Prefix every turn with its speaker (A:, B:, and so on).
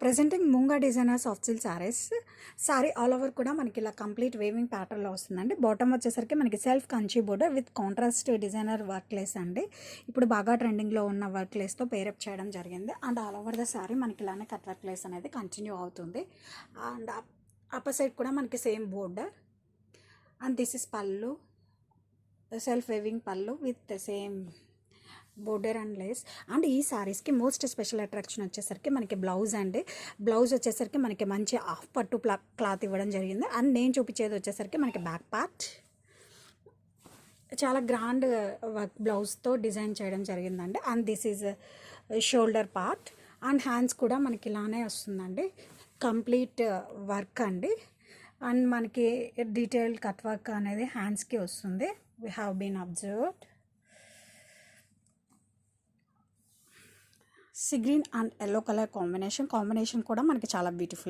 A: Presenting Munga designer soft silk saris sari all over కూడా మనకి ఇలా కంప్లీట్ వేవింగ్ ప్యాటర్న్లో వస్తుందండి. బాటమ్ వచ్చేసరికి మనకి self Kanchi border with contrast designer work lace అండి. ఇప్పుడు బాగా ట్రెండింగ్లో ఉన్న వర్క్ లేస్తో పేరప్ చేయడం జరిగింది. And all over the sari మనకి ఇలానే కట్ వర్క్ లేస్ అనేది కంటిన్యూ అవుతుంది. అండ్ అప్పర్ సైడ్ కూడా మనకి same border and this is pallu self weaving pallu with same border and lace. And ఈ సారీస్కి మోస్ట్ స్పెషల్ అట్రాక్షన్ వచ్చేసరికి మనకి బ్లౌజ్ అండి బ్లౌజ్ వచ్చేసరికి మనకి మంచి హాఫ్ పట్టు ప్లా క్లాత్ ఇవ్వడం జరిగింది. అండ్ నేను చూపించేది వచ్చేసరికి మనకి బ్యాక్ పార్ట్. చాలా గ్రాండ్ వర్క్ బ్లౌజ్తో డిజైన్ చేయడం జరిగిందండి. And this is shoulder part. And hands కూడా మనకి ఇలానే వస్తుందండి. కంప్లీట్ వర్క్ అండి. అండ్ మనకి డీటెయిల్డ్ కట్ వర్క్ అనేది హ్యాండ్స్కి వస్తుంది. We have been observed sea green and yellow colour combination combination కూడా మనకి చాలా బ్యూటిఫుల్